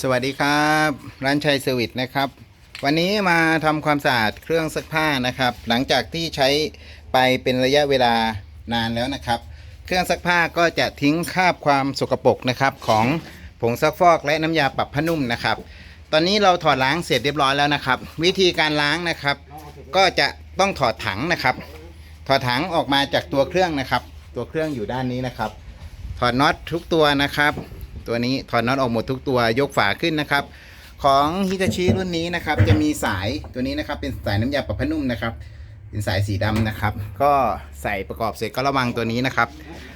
สวัสดีครับ ร้านชัยเซอร์วิสนะครับ วันนี้มาทำความสะอาดเครื่องซักผ้านะครับ หลังจากที่ใช้ไปเป็นระยะเวลานานแล้วนะครับ เครื่องซักผ้าก็จะทิ้งคราบความสกปรกนะครับของผงซักฟอกและน้ำยาปรับผ้านุ่มนะครับ ตอนนี้เราถอดล้างเสร็จเรียบร้อยแล้วนะครับ วิธีการล้างนะครับ ก็จะต้องถอดถังนะครับ ถอดถังออกมาจากตัวเครื่องนะครับ ตัวเครื่องอยู่ด้านนี้นะครับ ถอดน็อตทุกตัวนะครับ ตัวนี้ถอดน็อตออกหมดทุกตัวยกฝาขึ้นนะครับ ของฮิตาชิรุ่นนี้นะครับ จะมีสายตัวนี้นะครับ เป็นสายน้ำยาปรับผ้านุ่มนะครับ เป็นสายสีดำนะครับ ก็ใส่ประกอบเสร็จก็ระวังตัวนี้นะครับ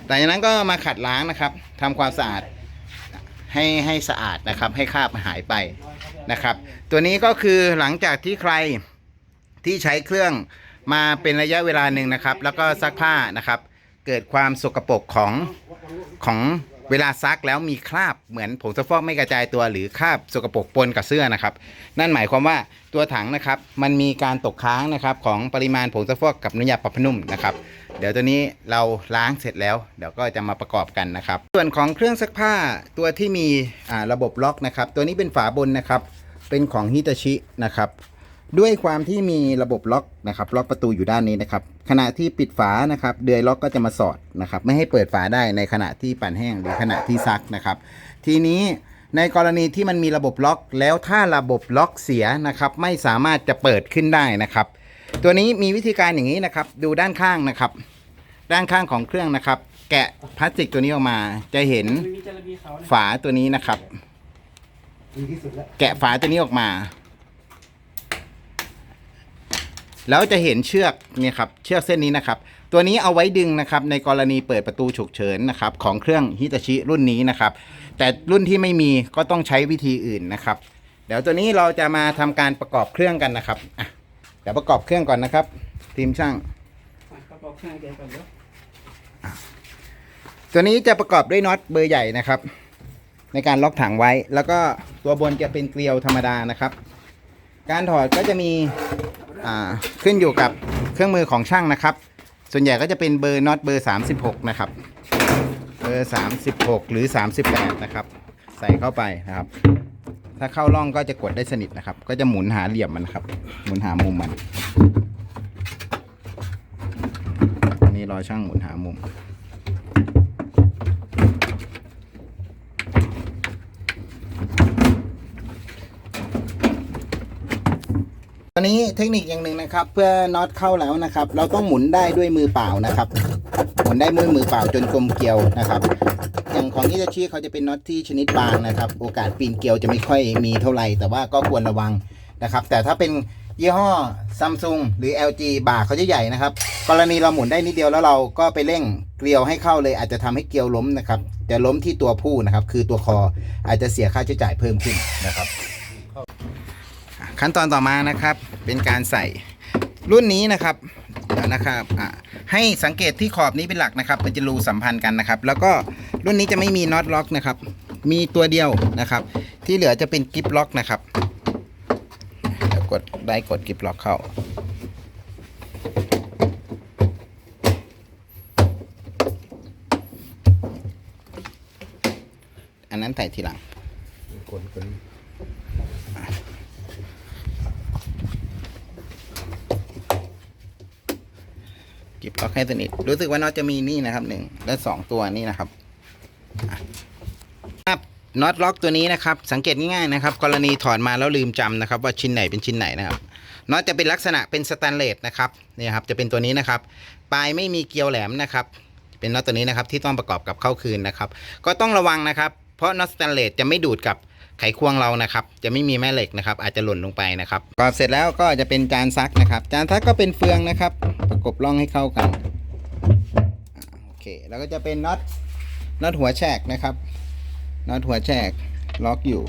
หลังจากนั้นก็มาขัดล้างนะครับทำความสะอาดให้ให้สะอาดนะครับ ให้คราบหายไปนะครับ ตัวนี้ก็คือหลังจากที่ใครที่ใช้เครื่องมาเป็นระยะเวลาหนึ่งนะครับ แล้วก็ซักผ้านะครับ เกิดความสกปรกของของ เวลาซักแล้วมีคราบเหมือนผงซักฟอกไม่กระจายตัวหรือคราบสกปรกปนกับเสื้อนะครับ นั่นหมายความว่าตัวถังนะครับมันมีการตกค้างนะครับของปริมาณผงซักฟอกกับน้ำยาปรับผ้านุ่มนะครับเดี๋ยวตัวนี้เราล้างเสร็จแล้ว เดี๋ยวก็จะมาประกอบกันนะครับ ส่วนของเครื่องซักผ้าตัวที่มีอ่าระบบล็อกนะครับ ตัวนี้เป็นฝาบนนะครับ เป็นของฮิตาชินะครับ ด้วยความที่มีระบบล็อกนะครับล็อกประตูอยู่ด้านนี้นะครับขณะที่ปิดฝานะครับ เดือยล็อกก็จะมาสอดนะครับ ไม่ให้เปิดฝาได้ในขณะที่ปั่นแห้งหรือขณะที่ซักนะครับ ทีนี้ในกรณีที่มันมีระบบล็อก แล้วถ้าระบบล็อกเสียนะครับ ไม่สามารถจะเปิดขึ้นได้นะครับ ตัวนี้มีวิธีการอย่างนี้นะครับ ดูด้านข้างนะครับ ด้านข้างของเครื่องนะครับ แกะพลาสติกตัวนี้ออกมา จะเห็นไม่มีจระบีเขานะฝาตัวนี้นะครับดีที่สุดแล้วแกะฝาตัวนี้ออกมา แล้วจะเห็นเชือกเนี่ยครับเชือกเส้นนี้นะครับ ตัวนี้เอาไว้ดึงนะครับในกรณีเปิดประตูฉุกเฉินนะครับของเครื่องฮิตาชิรุ่นนี้นะครับ แต่รุ่นที่ไม่มีก็ต้องใช้วิธีอื่นนะครับ เดี๋ยวตัวนี้เราจะมาทำการประกอบเครื่องกันนะครับอะเดี๋ยวประกอบเครื่องก่อนนะครับ ทีมช่างประกอบเครื่องเดียวกันเดี๋ยวตัวนี้จะประกอบด้วยน็อตเบอร์ใหญ่นะครับ ในการล็อกถังไว้ แล้วก็ตัวบนจะเป็นเกลียวธรรมดานะครับ การถอดก็จะมีอ่า ขึ้นอยู่กับเครื่องมือของช่างนะครับ ส่วนใหญ่ก็จะเป็นเบอร์น็อตเบอร์ 36 นะครับ เบอร์ 36 หรือ 38 นะครับ ใส่เข้าไปนะครับ ถ้าเข้าร่องก็จะกดได้สนิทนะครับ ก็จะหมุนหาเหลี่ยมมันครับ หมุนหามุมมัน อันนี้รอช่างหมุนหามุม อนนี้เทคนิคอย่างหนึ่งนะครับ เพื่อน็อตเข้าแล้วนะครับ เราต้องหมุนได้ด้วยมือเปล่านะครับ หมุนได้ด้วยมือเปล่าจนกลมเกลียวนะครับ อย่างของอิตาชิเขาจะเป็นน็อตที่ชนิดบางนะครับ โอกาสปีนเกลียวจะไม่ค่อยมีเท่าไหร่แต่ว่าก็ควรระวังนะครับ แต่ถ้าเป็นยี่ห้อซัมซุงหรือ LG บ่าเขาจะใหญ่นะครับ กรณีเราหมุนได้นิดเดียวแล้วเราก็ไปเร่งเกลียวให้เข้าเลย อาจจะทำให้เกลียวล้มนะครับจะล้มที่ตัวผู้นะครับ คือตัวคออาจจะเสียค่าใช้จ่ายเพิ่มขึ้นนะครับ ขั้นตอนต่อมานะครับเป็นการใส่รุ่นนี้นะครับนะครับอะให้สังเกตที่ขอบนี้เป็นหลักนะครับมันจะรูสัมพันธ์กันนะครับ แล้วก็รุ่นนี้จะไม่มีน็อตล็อกนะครับ มีตัวเดียวนะครับ ที่เหลือจะเป็นกิฟล็อกนะครับกดได้กดกิฟล็อกเข้าอันนั้นใส่ทีหลังกดกด กิบล็อกให้สนิท รู้สึกว่าน็อตจะมีนี่นะครับหนึ่งและสองตัวนี่นะครับครับน็อตล็อกตัวนี้นะครับ สังเกตง่ายๆนะครับ กรณีถอดมาแล้วลืมจำนะครับ ว่าชิ้นไหนเป็นชิ้นไหนนะครับน็อตจะเป็นลักษณะเป็นสแตนเลสนะครับนี่ครับจะเป็นตัวนี้นะครับปลายไม่มีเกลียวแหลมนะครับ เป็นน็อตตัวนี้นะครับที่ต้องประกอบกับเข้าคืนนะครับ ก็ต้องระวังนะครับ เพราะน็อตสแตนเลสจะไม่ดูดกับไขควงเรานะครับ จะไม่มีแม่เหล็กนะครับ อาจจะหล่นลงไปนะครับกอเสร็จแล้วก็จะเป็นจานซักนะครับ จานซักก็เป็นเฟืองนะครับ ประกบร่องให้เข้ากันโอเคแล้วก็จะเป็นน็อตน็อตหัวแฉกนะครับน็อตหัวแฉกล็อกอยู่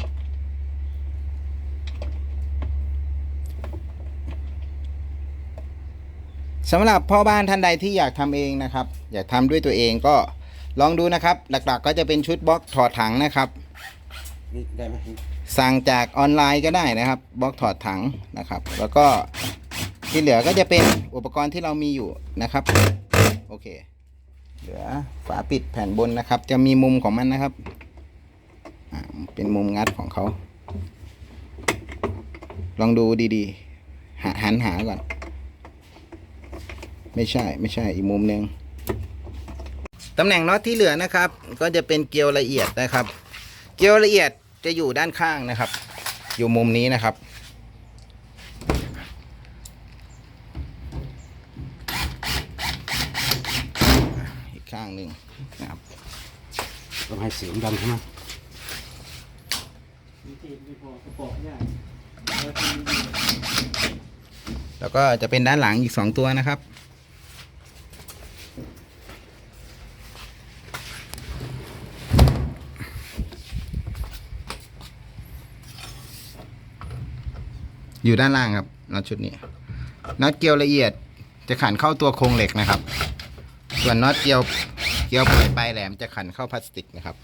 สำหรับพ่อบ้านท่านใดที่อยากทำเองนะครับ อยากทำด้วยตัวเองก็ลองดูนะครับ หลักๆ ก็จะเป็นชุดบล็อกถอดถังนะครับนี่ได้ไหมสั่งจากออนไลน์ก็ได้นะครับบล็อกถอดถังนะครับ แล้วก็ ที่เหลือก็จะเป็นอุปกรณ์ที่เรามีอยู่นะครับ โอเค เหลือฝาปิดแผ่นบนนะครับ จะมีมุมของมันนะครับ เป็นมุมงัดของเขา ลองดูดีๆ หาหันหาก่อน ไม่ใช่ไม่ใช่อีกมุมหนึ่งตำแหน่งน็อตที่เหลือนะครับ ก็จะเป็นเกลียวละเอียดนะครับ เกลียวละเอียดจะอยู่ด้านข้างนะครับ อยู่มุมนี้นะครับ อีก ข้างหนึ่งนะครับต้องให้เสียงดังใช่ไหมมีเทปมีพอกระบอกใหญ่แล้วก็มีแล้วก็จะเป็นด้านหลังอีกสองตัวนะครับอยู่ด้านล่างครับน็อตชุดนี้น็อตเกลียวละเอียดจะขันเข้าตัวโครงเหล็กนะครับ ส่วนน็อตเกี่ยวเกี่ยวปลายปลายแหลมจะขันเข้าพลาสติกนะครับ